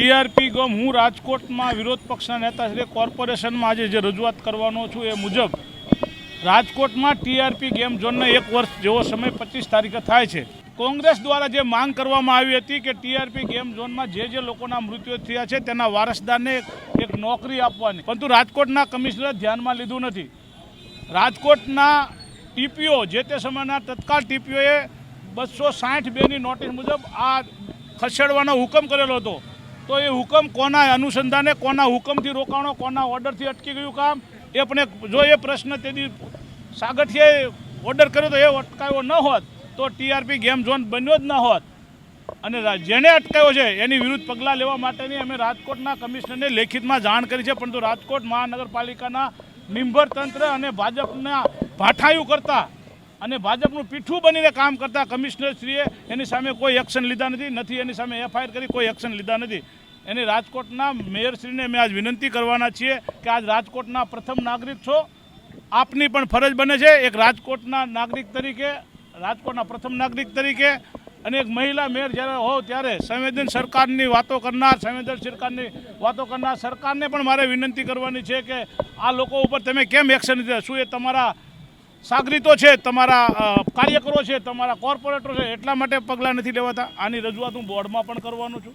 TRP ગમ, હું રાજકોટમાં વિરોધ પક્ષના નેતા શ્રી કોર્પોરેશનમાં આજે જે રજૂઆત કરવાનો છું એ મુજબ, રાજકોટમાં ટીઆરપી ગેમ ઝોનને એક વર્ષ જેવો સમય પચીસ તારીખે થાય છે. કોંગ્રેસ દ્વારા જે માંગ કરવામાં આવી હતી કે ટીઆરપી ગેમ ઝોનમાં જે જે લોકોના મૃત્યુ થયા છે, તેના વારસદારને એક- નોકરી આપવાની. પરંતુ રાજકોટના કમિશનરે ધ્યાનમાં લીધું નથી. રાજકોટના ટીપીઓ, જે તે સમયના તત્કાલ ટીપીઓએ બસો સાઠ બેની નોટિસ મુજબ આ ખસેડવાનો હુકમ કરેલો હતો. તો એ હુકમ કોના અનુસંધાને, કોના હુકમથી રોકાણો, કોના ઓર્ડરથી અટકી ગયું કામ, એ પણ જો એ પ્રશ્ન તેથી સાગઠિયાએ ઓર્ડર કર્યો તો એ અટકાયો ન હોત, તો ટીઆરપી ગેમ ઝોન બન્યો જ ન હોત. અને જેણે અટકાયો છે, એની વિરુદ્ધ પગલાં લેવા માટેની અમે રાજકોટના કમિશનરને લેખિતમાં જાણ કરી છે, પરંતુ રાજકોટ મહાનગરપાલિકાના નિંભર તંત્ર અને ભાજપના ભાઠાયું કરતા અને ભાજપનું પીઠું બનીને કામ કરતા કમિશનરશ્રીએ એની સામે કોઈ એક્શન લીધા નથી નથી એની સામે એફઆઈઆર કરી કોઈ એક્શન લીધા નથી. એની રાજકોટના મેયરશ્રીને અમે આજ વિનંતી કરવાના છીએ કે આજ રાજકોટના પ્રથમ નાગરિક છો. આપની પણ ફરજ બને છે એક રાજકોટના નાગરિક તરીકે, રાજકોટના પ્રથમ નાગરિક તરીકે અને એક મહિલા મેયર જ્યારે હોવ ત્યારે સંવેદન સરકારની વાતો કરનાર, સંવેદન સરકારની વાતો કરનાર સરકારને પણ મારે વિનંતી કરવાની છે કે આ લોકો ઉપર તમે કેમ એક્શન લીધા? શું એ તમારા સાગરીતો છે, તમારા કાર્યકરો છે, તમારા કોર્પોરેટરો છે, એટલા માટે પગલાં નથી લેવાતા. આની રજૂઆત હું બોર્ડમાં પણ કરવાનો છું.